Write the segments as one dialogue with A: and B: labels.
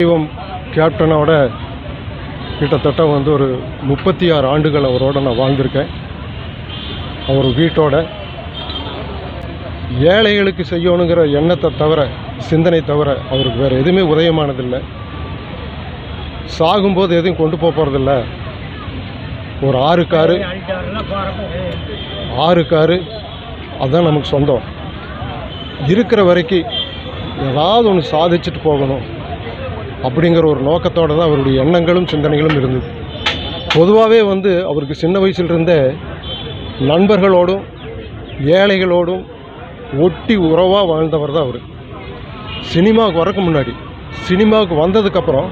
A: தெய்வம் கேப்டனோட கிட்டத்தட்ட வந்து ஒரு முப்பத்தி ஆறு ஆண்டுகள் அவரோட நான் வாழ்ந்திருக்கேன். அவர் வீட்டோட ஏழைகளுக்கு செய்யணுங்கிற எண்ணத்தை தவிர சிந்தனை தவிர அவருக்கு வேறு எதுவுமே உதயமானதில்லை. சாகும்போது எதையும் கொண்டு போக போகிறதில்ல ஒரு ஆறு காரு ஆறு காரு அதுதான் நமக்கு சொந்தம். இருக்கிற வரைக்கும் ஏதாவது ஒன்று சாதிச்சுட்டு போகணும். அப்படிங்கிற ஒரு நோக்கத்தோடு தான் அவருடைய எண்ணங்களும் சிந்தனைகளும் இருந்தது. பொதுவாகவே வந்து அவருக்கு சின்ன வயசிலிருந்தே நண்பர்களோடும் ஏழைகளோடும் ஒட்டி உறவாக வாழ்ந்தவர் தான் அவர். சினிமாவுக்கு வரக்கு முன்னாடி சினிமாவுக்கு வந்ததுக்கப்புறம்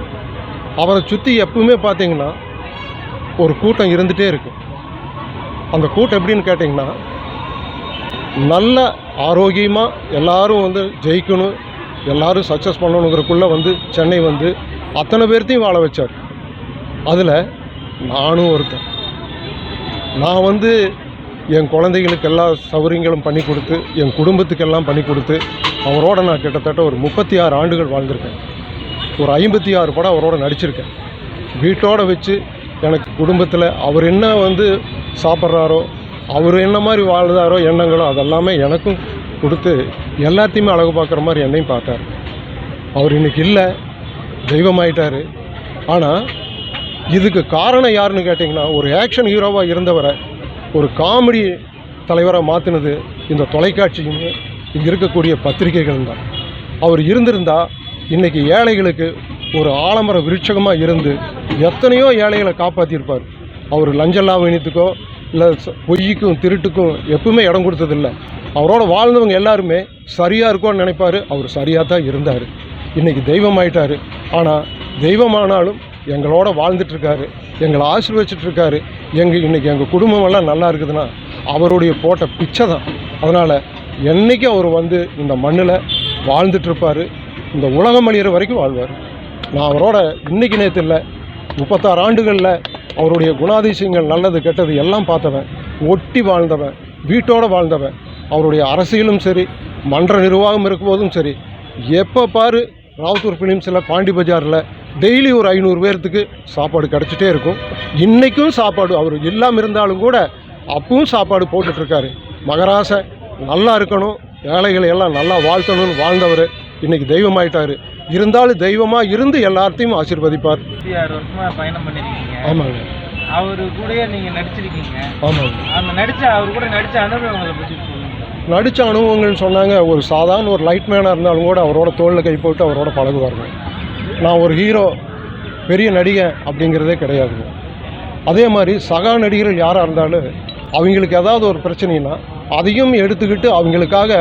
A: அவரை சுற்றி எப்பவுமே பார்த்தீங்கன்னா ஒரு கூட்டம் இருந்துகிட்டே இருக்கும். அந்த கூட்டம் எப்படின்னு கேட்டிங்கன்னா நல்ல ஆரோக்கியமாக எல்லோரும் வந்து ஜெயிக்கணும் எல்லாரும் சக்ஸஸ் பண்ணணுங்கிறக்குள்ளே வந்து சென்னை வந்து அத்தனை பேர்த்தையும் வாழ வச்சார். அதில் நானும் ஒருத்தன். நான் வந்து என் குழந்தைகளுக்கு எல்லா சௌகரியங்களும் பண்ணி கொடுத்து என் குடும்பத்துக்கெல்லாம் பண்ணி கொடுத்து அவரோட நான் கிட்டத்தட்ட ஒரு முப்பத்தி ஆறு ஆண்டுகள் வாழ்ந்திருக்கேன். ஒரு ஐம்பத்தி ஆறு படம் அவரோட நடிச்சிருக்கேன். வீட்டோட வச்சு எனக்கு குடும்பத்தில் அவர் என்ன வந்து சாப்பிட்றாரோ அவர் என்ன மாதிரி வாழ்ந்தாரோ எண்ணங்களோ அதெல்லாமே எனக்கும் கொடுத்து எல்லாத்தையுமே அழகு பார்க்குற மாதிரி என்னையும் பார்த்தார். அவர் இன்னைக்கு இல்லை தெய்வமாயிட்டார். ஆனால் இதுக்கு காரணம் யாருன்னு கேட்டிங்கன்னா ஒரு ஆக்ஷன் ஹீரோவாக இருந்தவரை ஒரு காமெடி தலைவராக மாற்றினது இந்த தொலைக்காட்சியும் இங்கே இருக்கக்கூடிய பத்திரிகைகள் தான். அவர் இருந்திருந்தால் இன்றைக்கி ஏழைகளுக்கு ஒரு ஆலமர விருட்சகமாக இருந்து எத்தனையோ ஏழைகளை காப்பாற்றியிருப்பார் அவர் லஞ்ச லாவணியத்துக்கோ இல்லை பொய்க்கும் திருட்டுக்கும் எப்பவுமே இடம் கொடுத்ததில்ல. அவரோட வாழ்ந்தவங்க எல்லாருமே சரியாக இருக்கும்னு நினைப்பார். அவர் சரியாக தான் இருந்தார். இன்றைக்கி தெய்வமாயிட்டார். ஆனால் தெய்வமானாலும் எங்களோட வாழ்ந்துட்டுருக்காரு. எங்களை ஆசீர்வச்சிட்ருக்காரு எங்கள் இன்றைக்கி எங்கள் குடும்பமெல்லாம் நல்லா இருக்குதுன்னா அவருடைய போட்ட பிச்சை தான். அதனால் என்றைக்கும் அவர் வந்து இந்த மண்ணில் வாழ்ந்துட்டுருப்பார் இந்த உலகம் அழியிற வரைக்கும் வாழ்வார். நான் அவரோட இன்றைக்கி நேற்று இல்லை முப்பத்தாறு ஆண்டுகளில் அவருடைய குணாதிசயங்கள் நல்லது கெட்டது எல்லாம் பார்த்தவன். ஒட்டி வாழ்ந்தவன். வீட்டோடு வாழ்ந்தவன். அவருடைய அரசியலும் சரி மன்ற நிர்வாகம் இருக்கும்போதும் சரி எப்போ பாரு ராவுத்தூர் ஃபிலிம்ஸில் பாண்டி பஜாரில் டெய்லி ஒரு ஐநூறு பேர்த்துக்கு சாப்பாடு கிடச்சிட்டே இருக்கும். இன்றைக்கும் சாப்பாடு அவர் இல்லாமல் இருந்தாலும் கூட அப்பவும் சாப்பாடு போட்டுட்ருக்காரு. மகராச நல்லா இருக்கணும் ஏழைகளை எல்லாம் நல்லா வாழ்த்தணும்னு வாழ்ந்தவர் இன்னைக்கு தெய்வமாயிட்டாரு. இருந்தாலும் தெய்வமாக இருந்து எல்லாத்தையும் ஆசீர்வதிப்பார். ஆமாங்க.
B: அவரு கூடயே நீங்க நடிச்சிருக்கீங்க.
A: ஆமாங்க.
B: அந்த நடிச்ச அவர் கூட நடிச்ச அனுபவங்களை சொல்லுங்க.
A: நடித்த அனுபவங்கள்னு சொன்னாங்க. ஒரு சாதாரண ஒரு லைட் மேனாக இருந்தாலும் கூட அவரோட தோளில் கை போட்டு அவரோட பழகுவாருங்க நான் ஒரு ஹீரோ பெரிய நடிகன் அப்படிங்கிறதே கிடையாதுங்க அதே மாதிரி சகா நடிகர்கள் யாராக இருந்தாலும் அவங்களுக்கு ஏதாவது ஒரு பிரச்சனைனா அதையும் எடுத்துக்கிட்டு அவங்களுக்காக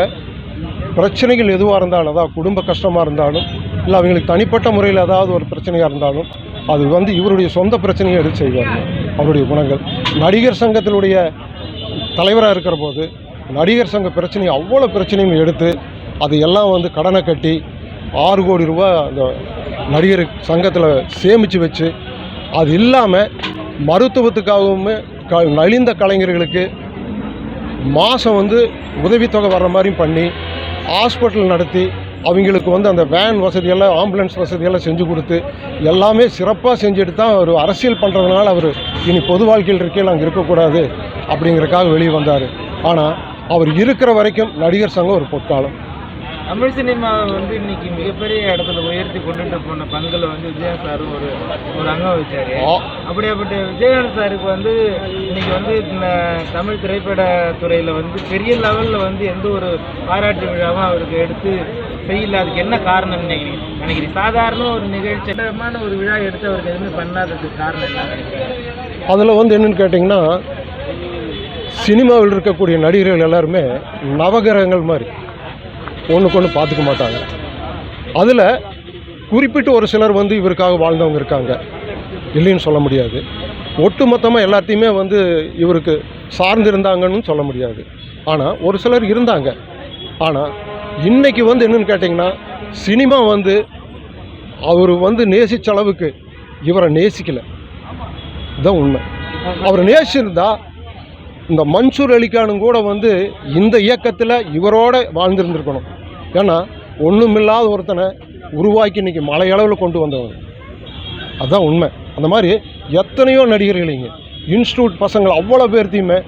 A: பிரச்சனைகள் எதுவாக இருந்தாலும் அதாவது குடும்ப கஷ்டமாக இருந்தாலும் இல்லை அவங்களுக்கு தனிப்பட்ட முறையில் ஏதாவது ஒரு பிரச்சனையாக இருந்தாலும் அது வந்து இவருடைய சொந்த பிரச்சனையை எடுத்து செய்வாங்க அவருடைய குணங்கள். நடிகர் சங்கத்தினுடைய தலைவராக இருக்கிற போது நடிகர் சங்க பிரச்சனையை அவ்வளோ பிரச்சனையும் எடுத்து அது எல்லாம் வந்து கடனை கட்டி ஆறு கோடி ரூபா அந்த நடிகர் சங்கத்தில் சேமித்து வச்சு அது இல்லாமல் மருத்துவத்துக்காகவுமே க நலிந்த கலைஞர்களுக்கு மாதம் வந்து உதவித்தொகை வர்ற மாதிரியும் பண்ணி ஹாஸ்பிட்டல் நடத்தி அவங்களுக்கு வந்து அந்த வேன் வசதியெல்லாம் ஆம்புலன்ஸ் வசதியெல்லாம் செஞ்சு கொடுத்து எல்லாமே சிறப்பாக செஞ்சுட்டு தான் அவர் அரசியல் பண்ணுறதுனால அவர் இனி பொது வாழ்க்கையில் இருக்கையில் அங்கே இருக்கக்கூடாது அப்படிங்கிறக்காக வெளியே வந்தார். ஆனால் அவர் இருக்கிற வரைக்கும் நடிகர் சங்கம் ஒரு பொற்காலம்.
B: தமிழ் சினிமாவை வந்து இன்னைக்கு மிகப்பெரிய இடத்துல உயர்த்தி கொண்டுட்டு போன பங்குல வந்து விஜயகாந்த் சாரும் ஒரு ஒரு அங்கம் வச்சாரு. அப்படியாப்பட்ட விஜயகாந்த் சாருக்கு வந்து இன்னைக்கு வந்து இந்த தமிழ் திரைப்பட துறையில வந்து பெரிய லெவல்ல வந்து எந்த ஒரு பாராட்டு விழாவும் அவருக்கு எடுத்து செய்யல. அதுக்கு என்ன காரணம் நினைக்கிறீங்க? நினைக்கிறீங்க? சாதாரண ஒரு நிகழ்ச்சி ஒரு விழா எடுத்து அவருக்கு எதுவுமே பண்ணாததுக்கு காரணம் என்ன நினைக்கிறீங்க?
A: அதில் வந்து என்னென்னு கேட்டிங்கன்னா சினிமாவில் இருக்கக்கூடிய நடிகர்கள் எல்லாருமே நவகிரகங்கள் மாதிரி ஒன்றுக்கு ஒன்று பார்த்துக்க மாட்டாங்க. அதில் குறிப்பிட்டு ஒரு சிலர் வந்து இவருக்காக வாழ்ந்தவங்க இருக்காங்க. இல்லைன்னு சொல்ல முடியாது. ஒட்டுமொத்தமாக எல்லாத்தையுமே வந்து இவருக்கு சார்ந்து இருந்தாங்கன்னு சொல்ல முடியாது. ஆனால் ஒரு சிலர் இருந்தாங்க. ஆனால் இன்றைக்கி வந்து என்னென்னு கேட்டிங்கன்னா சினிமா வந்து அவர் வந்து நேசித்த அளவுக்கு இவரை நேசிக்கலை. இதுதான் உண்மை. அவர் நேசிச்சிருந்தா இந்த மன்சூர் அலிகானும் கூட வந்து இந்த இயக்கத்தில் இவரோட வாழ்ந்திருந்திருக்கணும். ஏன்னா ஒன்றுமில்லாத ஒருத்தனை உருவாக்கி இன்றைக்கி மலையளவில் கொண்டு வந்தவர். அதுதான் உண்மை. அந்த மாதிரி எத்தனையோ நடிகர்களைங்க இன்ஸ்டியூட் பசங்களை அவ்வளோ பேர்த்தையுமே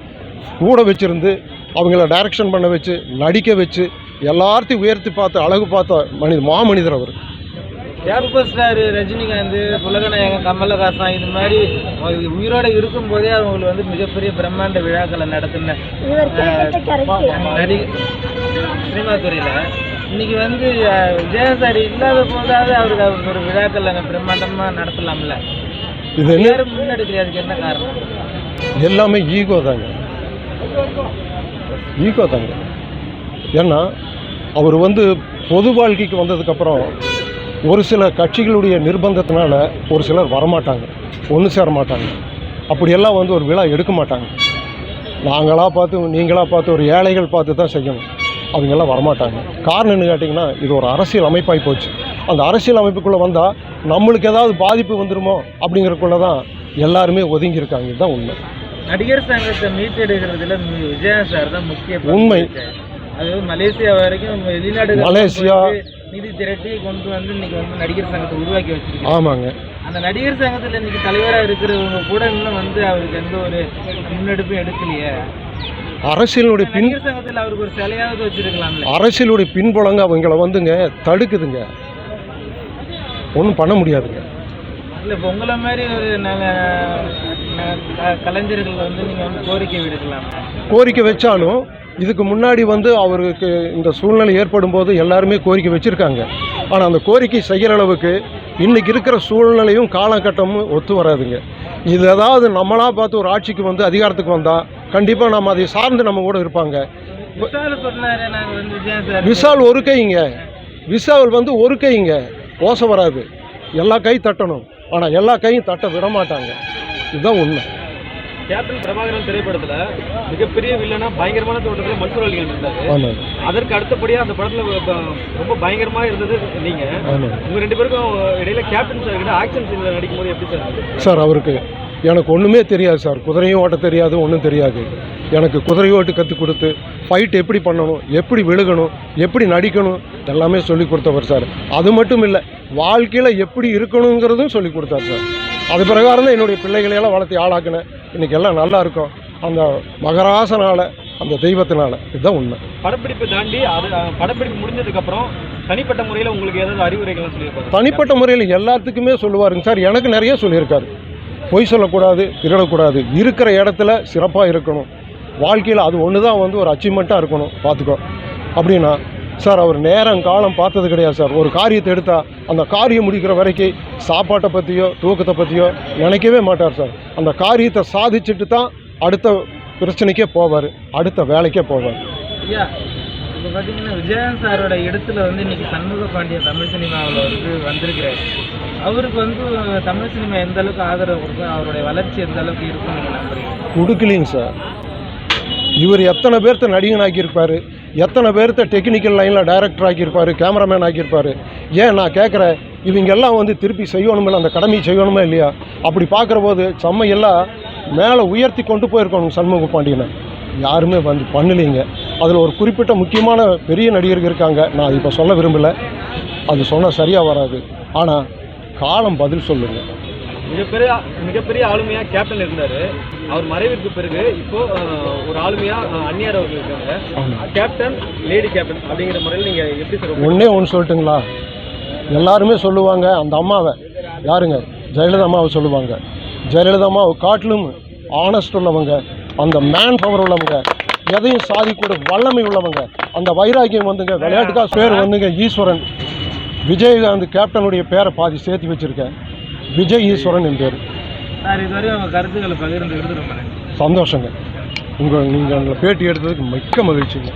A: கூட வச்சுருந்து அவங்கள டைரக்ஷன் பண்ண வச்சு நடிக்க வச்சு எல்லாத்தையும் உயர்த்தி பார்த்து அழகு பார்த்த மனித மாமனிதர் அவர்.
B: சூப்பர் ஸ்டார் ரஜினிகாந்த் உலகநாயகன் கமலஹாசன் இது மாதிரி உயிரோட இருக்கும்போதே அவங்களுக்கு வந்து மிகப்பெரிய பிரம்மாண்ட விழாக்களை நடத்தின சினிமா துறையில் இன்னைக்கு வந்து அஹ், விஜயன் சார் இல்லாத போதாவது அவருக்கு அவருக்கு ஒரு விழாக்கள் அங்கே பிரம்மாண்டமாக நடத்தலாம்ல.
A: இது என்ன?
B: யாரும் முன்னெடுக்கலையே? அதுக்கு என்ன காரணம்?
A: எல்லாமே ஈகோ தாங்க. ஈகோ தாங்க. ஏன்னா அவர் வந்து பொது வாழ்க்கைக்கு வந்ததுக்கப்புறம் ஒரு சில கட்சிகளுடைய நிர்பந்தத்தினால ஒரு சிலர் வரமாட்டாங்க ஒன்று சேர மாட்டாங்க அப்படியெல்லாம் வந்து ஒரு விழா எடுக்க மாட்டாங்க. நாங்களாக பார்த்து நீங்களாக பார்த்து ஒரு ஏழைகள் பார்த்து தான் செய்யணும். அவங்கெல்லாம் வரமாட்டாங்க. காரணம் என்ன கேட்டிங்கன்னா இது ஒரு அரசியல் அமைப்பாகி போச்சு. அந்த அரசியல் அமைப்புக்குள்ளே வந்தால் நம்மளுக்கு ஏதாவது பாதிப்பு வந்துருமோ அப்படிங்கிறக்குள்ளே தான் எல்லாருமே ஒதுங்கி இருக்காங்க இதுதான் உண்மை.
B: நடிகர் சங்கத்தை மீட்டெடுக்கிறதுல விஜயன் சார் தான் முக்கிய
A: உண்மை.
B: அது மலேசியா வரைக்கும் வெளிநாடுகள்
A: மலேசியா.
B: நிதி திரட்டி கொண்டு வந்து இன்னைக்கு வந்து நடிகர் சங்கத்தை உருவாக்கி வச்சிருக்காங்க
A: ஆமாங்க.
B: அந்த நடிகர் சங்கத்துல இன்னைக்கு தலைவராக இருக்கிறவங்க கூட இன்னும் வந்து அவருக்கு எந்த ஒரு முன்னெடுப்பும் எடுக்கலையே.
A: அரசியலுடைய பின்
B: சங்கத்துல அவருக்கு ஒரு சிலையாவது வச்சிருக்கலாம்ல.
A: அரசியலுடைய பின்புலங்க அவங்கள வந்துங்க தடுக்குதுங்க. ஒன்றும் பண்ண முடியாதுங்க.
B: இல்ல இப்போ உங்களை மாதிரி ஒரு நல்ல ந- க- கலைஞர்கள் வந்து நீங்க வந்து கோரிக்கை விடுக்கலாம்
A: கோரிக்கை வச்சாலும் இதுக்கு முன்னாடி வந்து அவருக்கு இந்த சூழ்நிலை ஏற்படும் போது எல்லாருமே கோரிக்கை வச்சுருக்காங்க. ஆனால் அந்த கோரிக்கை செய்கிற அளவுக்கு இன்றைக்கி இருக்கிற சூழ்நிலையும் காலகட்டமும் ஒத்து வராதுங்க. இது ஏதாவது நம்மளாக பார்த்து ஒரு ஆட்சிக்கு வந்து அதிகாரத்துக்கு வந்தால் கண்டிப்பாக நம்ம அதை சார்ந்து நம்ம கூட இருப்பாங்க.
B: விஷால்
A: ஒரு கைங்க. விஷால் வந்து ஒரு கைங்க. ஓசை வராது. எல்லா கை தட்டணும். ஆனால் எல்லா கையும் தட்ட விட மாட்டாங்க. இதுதான் உண்மை.
C: கேப்டன் பிரபாகரன் திரைப்படத்துல மிகப்பெரிய வில்லனா பயங்கரமான தோட்டத்துல மன்சூர் இருந்தாரு.
A: ஆமாங்க
C: அதற்கு அடுத்தபடியா அந்த படத்துல ரொம்ப பயங்கரமா இருந்தது நீங்க. உங்க ரெண்டு பேருக்கும் இடையில கேப்டன் சார் கிட்ட ஆக்ஷன் சீன்ல நடிக்கும் போது எப்படி சார்?
A: சார் அவருக்கு எனக்கு ஒன்றுமே தெரியாது சார் குதிரையும் ஓட்ட தெரியாது ஒன்றும் தெரியாது. எனக்கு குதிரை ஓட்டு கற்றுக் கொடுத்து ஃபைட் எப்படி பண்ணணும் எப்படி விழுகணும் எப்படி நடிக்கணும் எல்லாமே சொல்லி கொடுத்தவர் சார் அது மட்டும் இல்லை வாழ்க்கையில் எப்படி இருக்கணுங்கிறதும் சொல்லி கொடுத்தார் சார் அது பிரகாரம் தான் என்னுடைய பிள்ளைகளையெல்லாம் வளர்த்தி ஆளாக்கினேன் இன்றைக்கி எல்லாம் நல்லா இருக்கும். அந்த மகராசனால் அந்த தெய்வத்தினால. இதுதான் உண்மை.
C: படப்பிடிப்பு தாண்டி அது படப்பிடிப்பு முடிஞ்சதுக்கு அப்புறம் தனிப்பட்ட முறையில உங்களுக்கு ஏதாவது அறிவுரைகள்லாம் சொல்லியிருப்பாங்க?
A: தனிப்பட்ட முறையில் எல்லாத்துக்குமே சொல்லுவாருங்க. சார் எனக்கு நிறைய சொல்லியிருக்காரு. பொய் சொல்லக்கூடாது திருடக்கூடாது. இருக்கிற இடத்துல சிறப்பாக இருக்கணும். வாழ்க்கையில் அது ஒன்று தான் வந்து ஒரு அச்சீவ்மெண்ட்டாக இருக்கணும். பார்த்துக்கோ. அப்படின்னா சார் அவர் நேரம் காலம் பார்த்தது கிடையாது சார். ஒரு காரியத்தை எடுத்தால் அந்த காரியம் முடிக்கிற வரைக்கும் சாப்பாட்டை பற்றியோ தூக்கத்தை பற்றியோ நினைக்கவே மாட்டார் சார். அந்த காரியத்தை சாதிச்சுட்டு தான் அடுத்த பிரச்சனைக்கே போவார். அடுத்த வேலைக்கே போவார்.
B: ஐயா இப்போ பார்த்தீங்கன்னா விஜயன் சாரோட இடத்துல வந்து இன்னைக்கு சண்முக பாண்டிய தமிழ் சினிமாவில் வந்து வந்திருக்கிறாரு. அவருக்கு வந்து தமிழ் சினிமா எந்த அளவுக்கு ஆதரவு கொடுக்கும் அவருடைய வளர்ச்சி எந்த அளவுக்கு இருக்கும் நீங்கள் நம்புறீங்க?
A: கொடுக்கலிங்க சார். இவர் எத்தனை பேர்த்த நடிகன் ஆக்கியிருப்பார் எத்தனை பேர்த்த டெக்னிக்கல் லைனில் டைரக்டர் ஆக்கியிருப்பார் கேமராமேன் ஆக்கியிருப்பார்? ஏன் நான் கேட்குறேன் இவங்கெல்லாம் வந்து திருப்பி செய்யணுமில்ல அந்த கடமையை செய்யணுமே இல்லையா? அப்படி பார்க்குற போது செம்மையெல்லாம் மேலே உயர்த்தி கொண்டு போயிருக்கணும் சண்முக பாண்டியனை. யாருமே வந்து பண்ணலைங்க. அதில் ஒரு குறிப்பிட்ட முக்கியமான பெரிய நடிகர்கள் இருக்காங்க. நான் இப்போ சொல்ல விரும்பலை. அது சொன்னால் சரியாக வராது. ஆனால் காலம் பதில் சொல்லுங்கள்
C: மிகப்பெரிய மிகப்பெரிய ஆளுமையா கேப்டன் இருந்தாரு. அவர் மறைவிற்கு பிறகு இப்போ ஒரு ஆளுமையா அஹ், அந்நியார் அவர்கள் இருக்காங்க. கேப்டன் லேடி கேப்டன் அப்படிங்கிற முறையில் நீங்க எப்படி சார்
A: ஒன்றே ஒன்று சொல்லட்டுங்களா? எல்லாருமே சொல்லுவாங்க அந்த அம்மாவை. யாருங்க? ஜெயலலிதா அம்மாவை சொல்லுவாங்க. ஜெயலலிதா அம்மாவை காட்டிலும் ஆனஸ்ட் உள்ளவங்க. அந்த மேன் பவர் உள்ளவங்க. எதையும் சாதிக்கூட வல்லமை உள்ளவங்க. அந்த வைராக்கியம் வந்துங்க விளையாட்டுக்காக பேர் வந்துங்க ஈஸ்வரன். விஜயகாந்த் கேப்டனுடைய பேரை பாதி சேர்த்து வச்சுருக்கேன். விஜய் ஈஸ்வரன் என் பேர்.
B: சார் இதுவரை உங்கள் கருத்துக்களை பகிர்ந்து ரொம்ப நன்றி.
A: சந்தோஷங்க. உங்கள் நீங்கள் பேட்டி எடுத்ததுக்கு மிக்க மகிழ்ச்சிங்க.